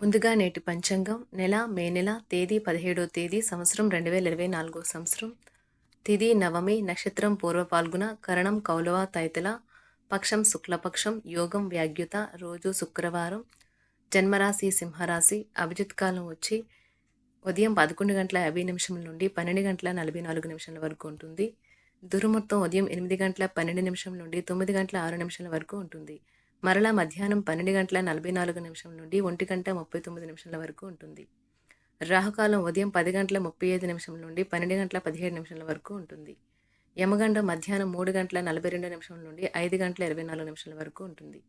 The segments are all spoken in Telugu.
ముందుగా నేటి పంచాంగం నెల మే నెల తేదీ పదిహేడో తేదీ సంవత్సరం రెండు వేల ఇరవై నాలుగో సంవత్సరం. తిది నవమి నక్షత్రం పూర్వ పాల్గొన కరణం కౌలవ తైతల పక్షం శుక్లపక్షం యోగం వ్యాగ్యుత రోజు శుక్రవారం జన్మరాశి సింహరాశి అభిజిత్ కాలం వచ్చి ఉదయం పదకొండు గంటల యాభై నిమిషం నుండి పన్నెండు గంటల నలభై నాలుగు నిమిషాల వరకు ఉంటుంది. దుర్ముహూర్తం ఉదయం ఎనిమిది గంటల పన్నెండు నిమిషం నుండి తొమ్మిది గంటల ఆరు నిమిషాల వరకు ఉంటుంది. మరలా మధ్యాహ్నం పన్నెండు గంటల నలభై నాలుగు నిమిషం నుండి ఒంటి గంట ముప్పై తొమ్మిది నిమిషాల వరకు ఉంటుంది. రాహుకాలం ఉదయం పది గంటల ముప్పై ఐదు నిమిషం నుండి పన్నెండు గంటల పదిహేడు నిమిషాల వరకు ఉంటుంది. యమగండం మధ్యాహ్నం మూడు గంటల నలభై రెండు నిమిషం నుండి ఐదు గంటల ఇరవై నాలుగు నిమిషాల వరకు ఉంటుంది.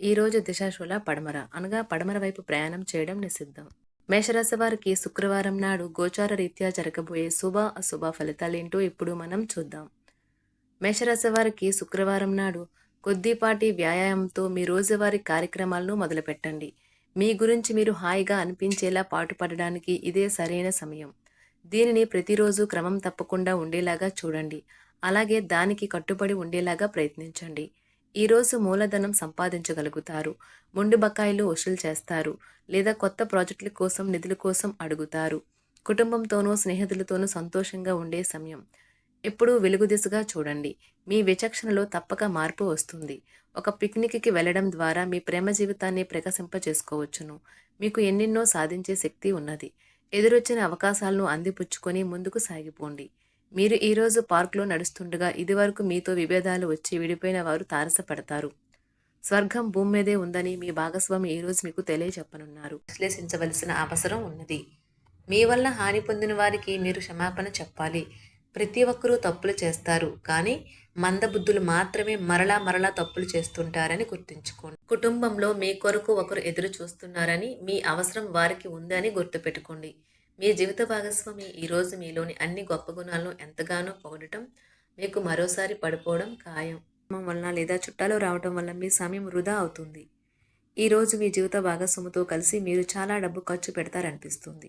ఈరోజు దిశాశూల పడమర. అనగా పడమర వైపు ప్రయాణం చేయడం నిషిద్ధం. మేషరాశి వారికి శుక్రవారం నాడు గోచార రీత్యా జరగబోయే శుభ అశుభ ఫలితాలేంటో ఇప్పుడు మనం చూద్దాం. మేషరాశి వారికి శుక్రవారం నాడు కొద్దిపాటి వ్యాయామంతో మీ రోజువారీ కార్యక్రమాలను మొదలుపెట్టండి. మీ గురించి మీరు హాయిగా అనిపించేలా పాటుపడడానికి ఇదే సరైన సమయం. దీనిని ప్రతిరోజు క్రమం తప్పకుండా ఉండేలాగా చూడండి. అలాగే దానికి కట్టుబడి ఉండేలాగా ప్రయత్నించండి. ఈరోజు మూలధనం సంపాదించగలుగుతారు. ముండు బకాయిలు వసూలు చేస్తారు. లేదా కొత్త ప్రాజెక్టుల కోసం నిధుల కోసం అడుగుతారు. కుటుంబంతోనూ స్నేహితులతోనూ సంతోషంగా ఉండే సమయం. ఎప్పుడూ వెలుగు దిశగా చూడండి. మీ విచక్షణలో తప్పక మార్పు వస్తుంది. ఒక పిక్నిక్కి వెళ్ళడం ద్వారా మీ ప్రేమ జీవితాన్ని ప్రకశింప చేసుకోవచ్చును మీకు ఎన్నెన్నో సాధించే శక్తి ఉన్నది. ఎదురొచ్చిన అవకాశాలను అందిపుచ్చుకొని ముందుకు సాగిపోండి. మీరు ఈరోజు పార్క్లో నడుస్తుండగా ఇదివరకు మీతో విభేదాలు వచ్చి విడిపోయిన వారు తారసపడతారు. స్వర్గం భూమి మీదే ఉందని మీ భాగస్వామి ఈరోజు మీకు తెలియచెప్పనున్నారు విశ్లేషించవలసిన అవసరం ఉన్నది. మీ వల్ల హాని పొందిన వారికి మీరు క్షమాపణ చెప్పాలి. ప్రతి ఒక్కరూ తప్పులు చేస్తారు. కానీ మందబుద్ధులు మాత్రమే మరలా మరలా తప్పులు చేస్తుంటారని గుర్తుంచుకోండి. కుటుంబంలో మీ కొరకు ఒకరు ఎదురు చూస్తున్నారని మీ అవసరం వారికి ఉందని గుర్తుపెట్టుకోండి. మీ జీవిత భాగస్వామి ఈరోజు మీలోని అన్ని గొప్ప గుణాలను ఎంతగానో పొగడటం మీకు మరోసారి పడిపోవడం ఖాయం. వలన లేదా చుట్టాలు రావటం వల్ల మీ సమయం వృధా అవుతుంది. ఈరోజు మీ జీవిత భాగస్వామితో కలిసి మీరు చాలా డబ్బు ఖర్చు పెడతారనిపిస్తుంది.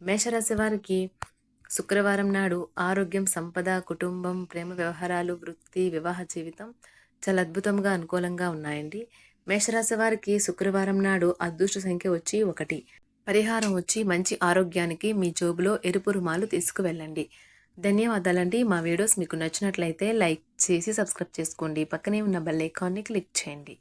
మేషరాశి వారికి శుక్రవారం నాడు ఆరోగ్యం సంపద కుటుంబం ప్రేమ వ్యవహారాలు వృత్తి వివాహ జీవితం చాలా అద్భుతంగా అనుకూలంగా ఉన్నాయండి. మేషరాశి వారికి శుక్రవారం నాడు అదృష్ట సంఖ్య వచ్చి ఒకటి. పరిహారం వచ్చి మంచి ఆరోగ్యానికి మీ జోబులో ఎరుపు రుమాలు తీసుకువెళ్ళండి. ధన్యవాదాలండి. మా వీడియోస్ మీకు నచ్చినట్లయితే లైక్ చేసి సబ్స్క్రైబ్ చేసుకోండి. పక్కనే ఉన్న బెల్ ఐకాన్ని క్లిక్ చేయండి.